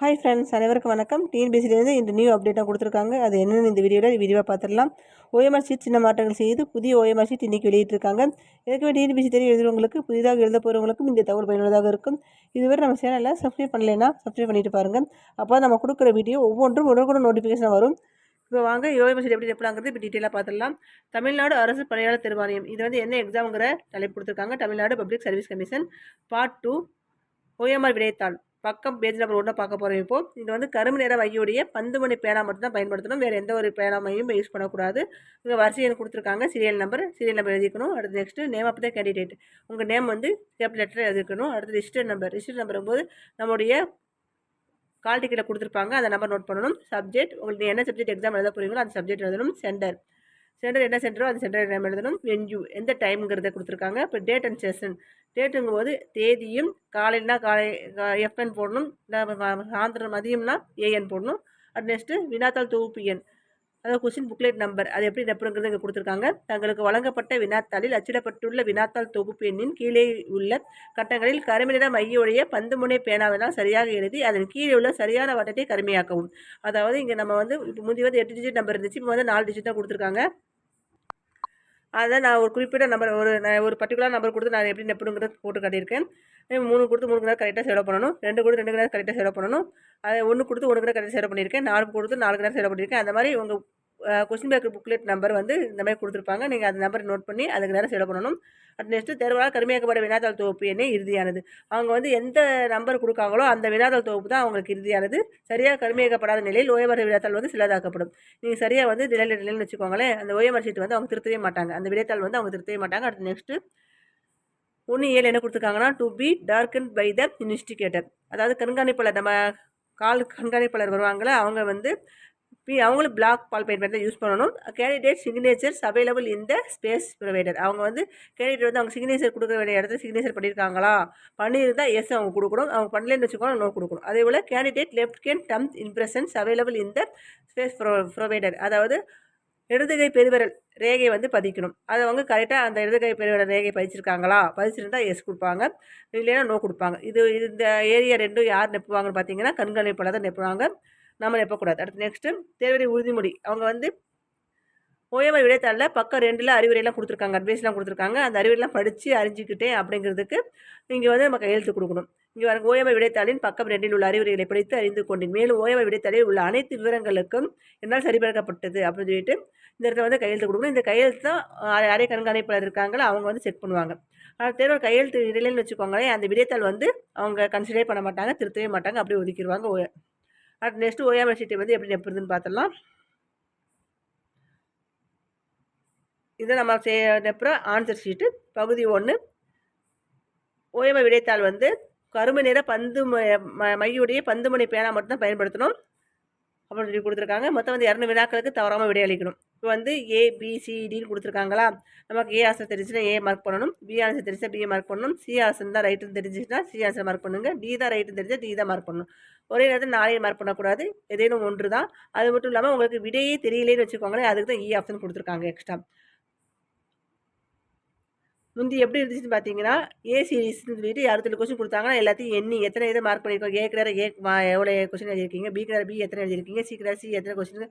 Hi friends அனைவருக்கும் வணக்கம். டிஎன்பிசிலேருந்து இந்த நியூ அப்டேட்டாக கொடுத்துருக்காங்க. அது என்னென்னு இந்த வீடியோவில் விரிவாக பார்த்துடலாம். ஓஎம்ஆர் ஷீட் சின்ன மாற்றங்கள் செய்து புதிய ஓஎம்ஆர் ஷீட் இன்றைக்கி வெளியிட்டிருக்காங்க. ஏற்கனவே டிஎன்பிசி தெரிய எழுதுறவங்களுக்கு புதிதாக எழுத போகிறவங்களுக்கும் இந்த தகவல் பயனுள்ளதாக இருக்கும். இதுவரை நம்ம சேனலில் சப்ஸ்கிரைப் பண்ணலைன்னா சப்ஸ்கிரைப் பண்ணிட்டு பாருங்கள் அப்போ நம்ம கொடுக்குற வீடியோ ஒவ்வொன்றும் உடனுக்குடன் நோட்டிஃபிகேஷன் வரும். இப்போ வாங்க ஓஎம்ஆர் எப்படி எப்படிங்கிறது இப்போ டீட்டெயிலாக பார்த்துடலாம். தமிழ்நாடு அரசு பணியாளர் தேர்வாணையம். இது வந்து என்ன எக்ஸாமுங்கிற தலைப்பு கொடுத்துருக்காங்க. Tamil Nadu public service commission part two OMR விடைத்தாள். பக்கம் பேஜ் நம்பர் ஒன்றை பார்க்க போகிறோம் இப்போ இங்கே வந்து கரும்பு நிற வையுடைய பந்து மணி பேனா மட்டும் தான் பயன்படுத்தணும். வேறு எந்த ஒரு பேனாமையும் யூஸ் பண்ணக்கூடாது. இங்கே வரிசை எண் கொடுத்துருக்காங்க. சீரியல் நம்பர் சீரியல் நம்பர் எழுதிக்கணும். அடுத்து நெக்ஸ்ட்டு நேம் ஆஃப் தான் கேண்டிடேட் உங்கள் நேம் வந்து கேப் லெட்டர் எழுதிக்கணும். அடுத்து ரிஜிஸ்டர் நம்பர் ரிஜிஸ்டர் நம்பர் போது நம்முடைய கால் டிக்கெட்டில் கொடுத்துருப்பாங்க. அந்த நம்பர் நோட் பண்ணணும். சப்ஜெக்ட் உங்களுக்கு என்ன சப்ஜெக்ட் எக்ஸாம் எழுத போகிறீங்களோ அந்த சப்ஜெக்ட் எழுதணும். சென்டர் சென்டர் என்ன சென்டரோ அந்த சென்டர் நேம் எழுதணும். வென்யூ எந்த டைம்ங்கிறத கொடுத்துருக்காங்க. இப்போ டேட் அண்ட் செஷன் டேட்டுங்கும் போது தேதியும் காலைன்னா காலை எஃப்என் போடணும். சாயந்தரம் மதியம்னா ஏஎன் போடணும். அது நெக்ஸ்ட்டு வினாத்தாள் தொகுப்பு எண். அதாவது கொஸ்டின் புக்லெட் நம்பர் அது எப்படி நெப்புங்கிறது இங்கே கொடுத்துருக்காங்க. தங்களுக்கு வழங்கப்பட்ட வினாத்தாளில் அச்சிடப்பட்டுள்ள வினாத்தாள் தொகுப்பு எண்ணின் கீழே உள்ள கட்டங்களில் கருமினிட மையுடைய பந்து முனை பேனாவினால் சரியாக எழுதி அதன் கீழே உள்ள சரியான வட்டத்தை கருமையாக்கவும். அதாவது இங்கே நம்ம வந்து இப்போ முந்தி வந்து எட்டு டிஜிட் நம்பர் இருந்துச்சு இப்போ வந்து நாலு டிஜிட் தான் கொடுத்துருக்காங்க. அதை நான் ஒரு குறிப்பிட்ட நம்பர் ஒரு நான் ஒரு பர்டிகுலர் நம்பர் கொடுத்து நான் எப்படி நெப்புங்கிறத போட்டு கட்டியிருக்கேன். மூணு கொடுத்து மூணு நேரம் கரெக்டாக சேவ் பண்ணணும். ரெண்டு கொடுத்து ரெண்டு கிராம் கரெக்டாக செலவு பண்ணணும். அதை ஒன்று கொடுத்து ஒன்று கரெக்டாக செலவு பண்ணியிருக்கேன். நாலு கொடுத்து நாலு நேரம் செலவு பண்ணியிருக்கேன். அந்த மாதிரி உங்கள் கொஸ்டின் பேக்கர் புக்லெட் நம்பர் வந்து இந்த மாதிரி கொடுத்துருப்பாங்க. நீங்கள் அந்த நம்பர் நோட் பண்ணி அதுக்கு நேரம் செலவு பண்ணணும். அட் நெக்ஸ்ட்டு தேர்வால் கருமையாக்கப்பட்ட வினாத்தாள் தொகுப்பு எண்ணே இறுதியானது. அவங்க வந்து எந்த நம்பர் கொடுக்காங்களோ அந்த வினாத்தாள் தொகுப்பு தான் அவங்களுக்கு இறுதியானது. சரியாக கருமையாக்கப்படாத நிலையில் ஓய்வர வினாத்தாள் வந்து சிலதாக்கப்படும். நீங்கள் சரியாக வந்து நிலையில் நிலையில் வச்சுக்கோங்களேன் அந்த ஓய்வர சீட்டு வந்து அவங்க திருத்தவே மாட்டாங்க. அந்த விடைத்தாள் வந்து அவங்க திருத்தவே மாட்டாங்க. அடுத்து நெக்ஸ்ட்டு ஒன்று ஏழு என்ன கொடுத்துருக்காங்கன்னா to be darken by the investigator அதாவது கண்காணிப்பாளர் நம்ம கால் கண்காணிப்பாளர் வருவாங்களே அவங்க வந்து அவங்களும் பிளாக் பால் பெயிண்ட் தான் யூஸ் பண்ணணும். கேண்டிடேட் சிக்னேச்சர்ஸ் அவைலபிள் இந்த ஸ்பேஸ் ப்ரொவைடர் அவங்க வந்து கேண்டிடேட் வந்து அவங்க சிக்னேச்சர் கொடுக்க வேண்டிய இடத்துல சிக்னேச்சர் பண்ணியிருக்காங்களா? பண்ணியிருந்தால் எஸ் அவங்க கொடுக்கணும். அவங்க பண்ணலன்னு வச்சுக்கோங்க நோ கொடுக்கணும். அதே போல் கேண்டிடேட் லெஃப்ட் கேன் டம் இம்ப்ரெஷன்ஸ் அவைலபிள் இந்த ஸ்பேஸ் ப்ரொ ப்ரொவைடர் அதாவது இடதுகை பெருவிரல் ரேகை வந்து பதிக்கணும். அதை அவங்க கரெக்டாக அந்த இடதுகை பெருவிரல் ரேகை பதிச்சிருக்காங்களா? பதிச்சிருந்தால் எஸ் கொடுப்பாங்க. இல்லைன்னா நோ கொடுப்பாங்க. இது இந்த ஏரியா ரெண்டும் யார் நெப்புவாங்கன்னு பார்த்தீங்கன்னா கண்காணிப்பாளர் தான் நெப்புவாங்க. நம்ம எப்பக்கூடாது அடுத்து நெக்ஸ்ட்டு தேர்வடி உறுதிமொழி. அவங்க வந்து ஓஎம்ஐ விடைத்தாளில் பக்கம் ரெண்டில் அறிவுரையெல்லாம் கொடுத்துருக்காங்க. அட்வைஸ்லாம் கொடுத்துருக்காங்க. அந்த அறிவுரைலாம் படித்து அறிஞ்சிக்கிட்டேன் அப்படிங்கிறதுக்கு இங்கே வந்து நம்ம கையெழுத்து கொடுக்கணும். இங்கே வர ஓஎம்ஐ விடைத்தாளின் பக்கம் ரெண்டில் உள்ள அறிவுரைகளை படித்து அறிந்து கொண்டேன். மேலும் ஓஎம்ஐ விடைத்தாளில் உள்ள அனைத்து விவரங்களுக்கும் என்னால் சரிபார்க்கப்பட்டது அப்படின்னு சொல்லிட்டு இந்த இடத்துல வந்து கையெழுத்து கொடுக்கணும். இந்த கையெழுத்து தான் அரை கண்காணிப்பாளர் இருக்காங்களோ அவங்க வந்து செக் பண்ணுவாங்க. ஆனால் தேர்வு கையெழுத்து இடையிலன்னு வச்சுக்கோங்களேன் அந்த விடைத்தாள் வந்து அவங்க கன்சிடரே பண்ண மாட்டாங்க திருத்தவே மாட்டாங்க அப்படியே ஒதுக்கிடுவாங்க அடுத்து நெக்ஸ்ட்டு ஓயாமல் சீட்டை வந்து எப்படி நெப்புறதுன்னு பார்த்துடலாம் இதை நம்ம செய்ய நெப்புற ஆன்சர் ஷீட்டு பகுதி ஒன்று ஓயம விடைத்தாள் வந்து கரும்பு நிற பந்து மையுடைய பந்து மணி பேனா மட்டும்தான் பயன்படுத்தணும். அப்படின்னு சொல்லி கொடுத்துருக்காங்க. மொத்தம் வந்து இரநூறு வினாக்களுக்கு தவறாமல் விடையளிக்கணும். இப்போ வந்து ஏ பிசிடின்னு கொடுத்துருக்காங்களா? நமக்கு ஏ ஆன்சர் தெரிஞ்சுன்னா ஏ மார்க் பண்ணணும். பி ஆன்சர் தெரிஞ்சால் பிஏ மார்க் பண்ணணும். சி ஆன்சர் தான் ரைட்டுன்னு தெரிஞ்சிச்சுன்னா சி ஆன்சர் மார்க் பண்ணுங்கள் டி தான் ரைட்டுன்னு தெரிஞ்சால் டி தான் மார்க் பண்ணணும். ஒரே நேரத்தில் நாளையும் மார்க் பண்ணக்கூடாது. ஏதேனும் ஒன்று தான் அது மட்டும் இல்லாமல் உங்களுக்கு விடையே தெரியலேன்னு வச்சுக்கோங்களேன். அதுக்கு தான் e இ ஆப்ஷன் கொடுத்துருக்காங்க எக்ஸ்ட்ரா முந்தி எப்படி இருந்துச்சுன்னு பார்த்தீங்கன்னா ஏ சீரீஸ்னு சொல்லிட்டு அறுபத்தெட்டு கொஸ்டின் கொடுத்தாங்கன்னா எல்லாத்தையும் எண்ணி எத்தனை இதை மார்க் பண்ணியிருக்கோம்? ஏ கிளார ஏ எவ்வளோ கொஸ்டின் எழுதியிருக்கீங்க? பி கிளார பி எத்தனை எழுதியிருக்கீங்க? சி கிளார சி எத்தனை கொஸ்டின்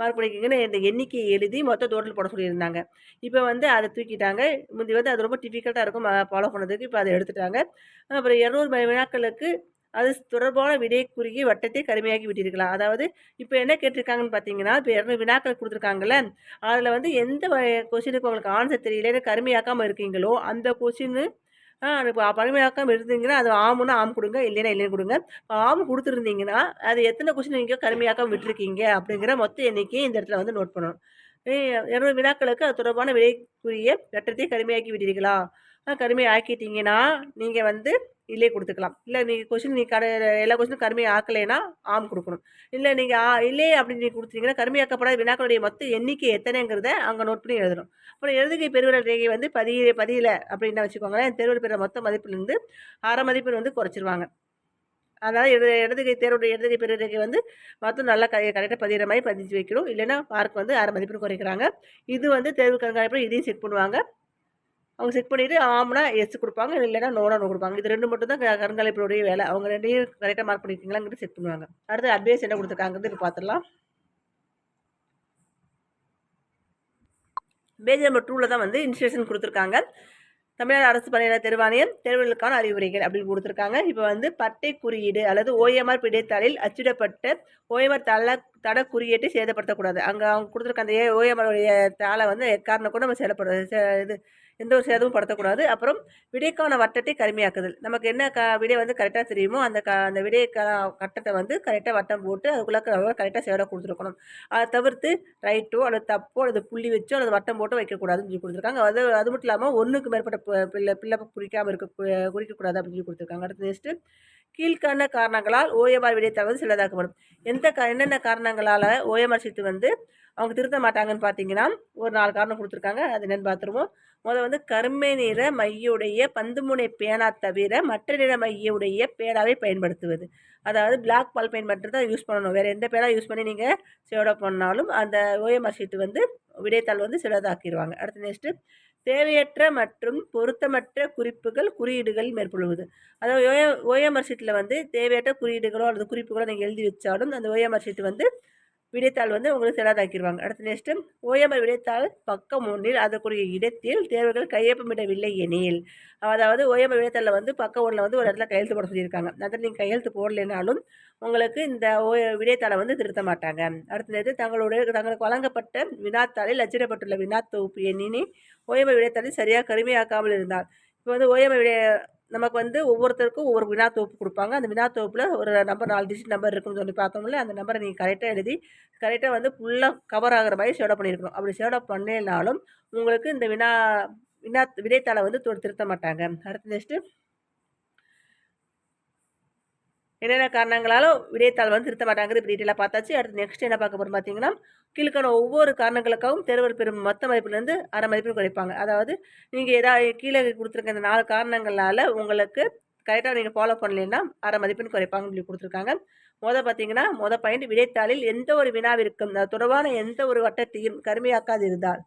மார்க் பண்ணியிருக்கீங்கன்னு இந்த எண்ணிக்கை எழுதி மொத்தம் டோட்டல் போட சொல்லியிருந்தாங்க. இப்போ வந்து அதை தூக்கிட்டாங்க. முந்தி வந்து அது ரொம்ப டிஃபிகல்ட்டாக இருக்கும் ஃபாலோ பண்ணதுக்கு. இப்போ அதை எடுத்துட்டாங்க. அப்புறம் இரநூறு வினாக்களுக்கு அது தொடர்பான விடைக்குறுகிய வட்டத்தை கடுமையாக்கி விட்டிருக்கலாம். அதாவது இப்போ என்ன கேட்டிருக்காங்கன்னு பார்த்தீங்கன்னா இப்போ இரநூறு வினாக்கள் கொடுத்துருக்காங்கல்ல அதில் வந்து எந்த கொஷினுக்கு உங்களுக்கு ஆன்சர் தெரியலன்னு கருமையாக்காமல் இருக்கீங்களோ அந்த கொஷின்னு இப்போ பழமையாக்கம் இருந்தீங்கன்னா அது ஆமுன்னா ஆம் கொடுங்க இல்லைன்னா இல்லைன்னு கொடுங்க. ஆம் கொடுத்துருந்தீங்கன்னா அது எத்தனை கொஸ்டின் நீங்கள் கருமையாக்கம் விட்டுருக்கீங்க அப்படிங்கிற மொத்த எண்ணிக்கையை இந்த இடத்துல வந்து நோட் பண்ணணும். இரநூறு வினாக்களுக்கு அது தொடர்பான விலைக்குரிய வெட்டத்தை கருமையாக்கி விட்டீர்களா கருமையாக்கிட்டீங்கன்னா நீங்கள் வந்து இல்லே கொடுத்துக்கலாம். இல்லை நீங்கள் கொஷின் நீ கடை எல்லா கொஸ்டினும் கருமையை ஆக்கலைன்னா ஆம் கொடுக்கணும். இல்லை நீங்கள் ஆ இல்லை அப்படின்னு நீங்கள் கொடுத்தீங்கன்னா கருமையாக்கப்படாத வினாக்களுடைய மொத்த எண்ணிக்கை எத்தனைங்கிறத அங்கே நோட் பண்ணி எழுதணும். அப்புறம் எழுதுகை பெருவிரல் ரேகை வந்து பதிய பதியல அப்படின்னு வச்சுக்கோங்களேன். தேர்வில் பெற மொத்த மதிப்பிலிருந்து அரை மதிப்பெண் வந்து குறைச்சிருவாங்க. அதனால் இடது இடதுகை தேர்வுடைய இடதுகை பெருரேகை வந்து மொத்தம் நல்லா க கரெக்டாக பதிகிற மாதிரி பதிஞ்சு வைக்கணும். இல்லைன்னா மார்க் வந்து அரை மதிப்பெண் குறைக்கிறாங்க. இது வந்து தேர்வு கண்காணிப்பில் இதையும் செக் பண்ணுவாங்க. அவங்க செக் பண்ணிவிட்டு ஆம்னா எஸ் கொடுப்பாங்க இல்லைன்னா நோனா நோ கொடுப்பாங்க. இது ரெண்டு மட்டும் தான் கருங்கலைப்பினுடைய வேலை. அவங்க ரெண்டையும் கரெக்டாக மார்க் பண்ணியிருக்கீங்களாங்கிறது செக் பண்ணுவாங்க. அடுத்து அட்வைஸ் என்ன கொடுத்துருக்காங்கிறது இப்போ பார்த்துடலாம் பேஜ் நம்பர் டூவில் தான் வந்து இன்ஸ்ட்ரக்ஷன் கொடுத்துருக்காங்க. தமிழ்நாடு அரசு பணியாளர் தேர்வாணையம் தேர்வுகளுக்கான அறிவுரைகள் அப்படின்னு கொடுத்துருக்காங்க. இப்போ வந்து பட்டை குறியீடு அல்லது ஓஎம்ஆர் பிடைத்தாளில் அச்சிடப்பட்ட ஓஎம்ஆர் தள தட குறியீட்டை சேதப்படுத்தக்கூடாது. அங்கே அவங்க கொடுத்துருக்க அந்த ஓஎம்ஆர் தாளை வந்து எக்காரணம் கூட நம்ம சேதப்பட இது எந்த ஒரு சேதமும் படுத்தக்கூடாது. அப்புறம் விடைக்கான வட்டத்தை கருமையாக்குதல். நமக்கு என்ன க விடை வந்து கரெக்டாக தெரியுமோ அந்த க அந்த விடைக்கான கட்டத்தை வந்து கரெக்டாக வட்டம் போட்டு அதுக்குள்ளே கரெக்டாக சேவை கொடுத்துருக்கணும். அதை தவிர்த்து ரைட்டோ அல்லது தப்போ அல்லது புள்ளி வச்சோ அல்லது வட்டம் போட்டு வைக்கக்கூடாதுன்னு சொல்லி கொடுத்துருக்காங்க. அது அது மட்டும் இல்லாமல் ஒன்றுக்கு மேற்பட்ட பிள்ளை பிள்ளை குறிக்காமல் இருக்க குறிக்கக்கூடாது அப்படின்னு சொல்லி கொடுத்துருக்காங்க. அடுத்து நெக்ஸ்ட்டு கீழ்காண காரணங்களால் ஓஎம்ஆர் விடைத்தாள் வந்து சிலதாக்கப்படும். எந்த க என்னென்ன காரணங்களால் ஓஎம்ஆர் சீட்டு வந்து அவங்க திருத்த மாட்டாங்கன்னு பார்த்தீங்கன்னா ஒரு நாலு காரணம் கொடுத்துருக்காங்க. அது என்னென்னு பார்த்துருவோம் முதல் வந்து கருமை நிற மையுடைய பந்துமுனை பேனா தவிர மற்ற நிற மையுடைய பேனாவை பயன்படுத்துவது. அதாவது பிளாக் பால் பெயின் மட்டும் தான் யூஸ் பண்ணணும். வேறு எந்த பேனா யூஸ் பண்ணி நீங்கள் சேவடா பண்ணாலும் அந்த ஓஎம்ஆர் ஷீட்டு வந்து விடைத்தாள் வந்து சிலதாக்கிடுவாங்க அடுத்து நெக்ஸ்ட்டு தேவையற்ற மற்றும் பொருத்தமற்ற குறிப்புகள் குறியீடுகள் மேற்கொள்வது. அதாவது ஓய ஓஎம்ஆர் ஷீட்டில் வந்து தேவையற்ற குறியீடுகளோ அல்லது குறிப்புகளோ நீங்கள் எழுதி வச்சாலும் அந்த ஓஎம்ஆர் ஷீட் வந்து விடைத்தாள் வந்து உங்களுக்கு செல்லாதாக்கிடுவாங்க. அடுத்த நெக்ஸ்ட்டு ஓஎம்ஆர் விடைத்தாள் பக்கம் ஒன்றில் அதற்குரிய இடத்தில் தேர்வுகள் கையொப்பமிடவில்லை எனில். அதாவது ஓஎம்ஆர் விடைத்தாளில் வந்து பக்கம் ஒன்றில் வந்து ஒரு இடத்துல கையெழுத்து போட சொல்லியிருக்காங்க. அதில் நீங்கள் கையெழுத்து போடலைனாலும் உங்களுக்கு இந்த விடைத்தாளை வந்து திருத்த மாட்டாங்க. அடுத்தது தங்களுடைய தங்களுக்கு வழங்கப்பட்ட வினாத்தாளில் அச்சிடப்பட்டுள்ள வினா தொகுப்பு எண்ணினி ஓய்வு விடைத்தாளை சரியாக கருமையாக்காமல் இருந்தால். இப்போ வந்து ஓய்வு விடை நமக்கு வந்து ஒவ்வொருத்தருக்கும் ஒவ்வொரு வினா தொகுப்பு கொடுப்பாங்க. அந்த வினா தொகுப்பில் ஒரு நம்பர் நாலு டிஜிட் நம்பர் இருக்குன்னு சொல்லி பார்த்தோம்ல அந்த நம்பரை நீங்கள் கரெக்டாக எழுதி கரெக்டாக வந்து ஃபுல்லாக கவர் ஆகிற மாதிரி ஷேடப் பண்ணியிருக்கணும் அப்படி ஷேடப் பண்ணினாலும் உங்களுக்கு இந்த வினா வினா விடைத்தாளை வந்து திருத்த மாட்டாங்க. அடுத்து நெக்ஸ்ட்டு என்னென்ன காரணங்களாலும் விடைத்தாள் வந்து திருத்த மாட்டாங்கிறது இப்படி டீட்டெயிலாக பார்த்தாச்சு. அடுத்து நெக்ஸ்ட் என்ன பார்க்க போகிறோம் பார்த்தீங்கன்னா கீழ்கான ஒவ்வொரு காரணங்களுக்காகவும் தேர்வர் பெறும் மொத்த மதிப்புலேருந்து அரை மதிப்பு குறைப்பாங்க. அதாவது நீங்கள் ஏதாவது கீழே கொடுத்துருக்க இந்த நாலு காரணங்களால் உங்களுக்கு கரெக்டாக நீங்கள் ஃபாலோ பண்ணலைன்னா அரை மதிப்பெண் குறைப்பாங்கன்னு சொல்லி கொடுத்துருக்காங்க. மொதல் பார்த்தீங்கன்னா மொதல் பாயிண்ட் விடைத்தாளில் எந்த ஒரு வினாவிற்கும் தொடர்பான எந்த ஒரு வட்டத்தையும் கருமையாக்காது இருந்தால்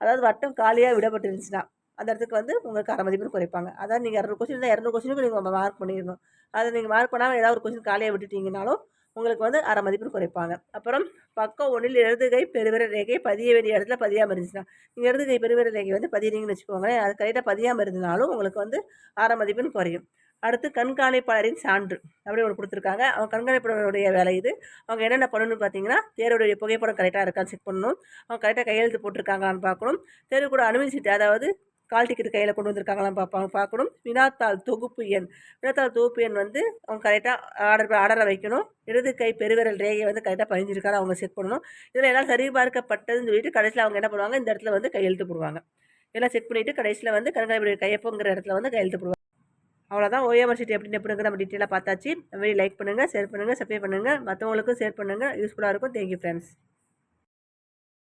அதாவது வட்டம் காலியாக விடப்பட்டிருந்துச்சுன்னா அந்த இடத்துக்கு வந்து உங்களுக்கு அரை மதிப்பெண் குறைப்பாங்க. அதாவது நீங்கள் இரநூறு கொஸ்டின் தான் இரநூறு கொஸ்டினுக்கு நீங்கள் மார்க் பண்ணிடணும். அதை நீங்கள் மார்க் பண்ணாமல் ஏதாவது ஒரு கொஸ்டின் காலையை விட்டுட்டீங்கனாலும் உங்களுக்கு வந்து அரை மதிப்பெண் குறைப்பாங்க. அப்புறம் பக்கம் ஒன்றில் இடதுகை பெருவிர ரேகை பதிய வேண்டிய இடத்துல பதியாமல் இருந்துச்சுன்னா நீங்கள் இடதுகை பெருவிர ரேகை வந்து பதியிறீங்கன்னு வச்சுக்கோங்களேன் அது கரெக்டாக பதியாமல் இருந்தாலும் உங்களுக்கு வந்து அரை மதிப்பெண் குறையும். அடுத்து கண்காணிப்பாளரின் சான்று அப்படி ஒன்று கொடுத்துருக்காங்க. அவங்க கண்காணிப்பாளருடைய வேலை இது. அவங்க என்னென்ன பண்ணணும்னு பார்த்தீங்கன்னா தேர்வுடைய புகைப்படம் கரெக்டாக இருக்கான்னு செக் பண்ணணும். அவங்க கரெக்டாக கையெழுத்து போட்டிருக்காங்களான்னு பார்க்கணும். தேர்வு கூட அனுமதி அதாவது கால் டிக்கெட் கையில் கொண்டு வந்திருக்காங்களாம் பார்ப்பாங்க பார்க்கணும். வினாத்தாள் தொகுப்பு எண். வினாத்தாள் தொகுப்பு எண் வந்து அவங்க கரெக்டாக ஆர்டர் ஆர்டரை வைக்கணும். இடது கை பெருவிரல் ரேகை வந்து கரெக்டாக பதிஞ்சிருக்காரு அவங்க செக் பண்ணணும். இதில் எல்லாம் சரிபார்க்கப்பட்டதுன்னு சொல்லிட்டு கடைசியில் அவங்க என்ன பண்ணுவாங்க? இந்த இடத்துல வந்து கையெழுத்து போடுவாங்க. எல்லாம் செக் பண்ணிவிட்டு கடைசியில் வந்து கண்காணிப்பு கையப்பங்கிற இடத்துல வந்து கையெழுத்து போடுவாங்க. அவ்வளோதான் ஓஎம்ஆர் சீட் எப்படி எப்படிங்கிற நம்ம டீட்டெயிலாக பார்த்தாச்சு. வெளியே லைக் பண்ணுங்கள் ஷேர் பண்ணுங்கள் சப்ஸ்கிரைப் பண்ணுங்கள் மற்றவங்களுக்கும் ஷேர் பண்ணுங்கள் யூஸ்ஃபுல்லாக இருக்கும். Thank you friends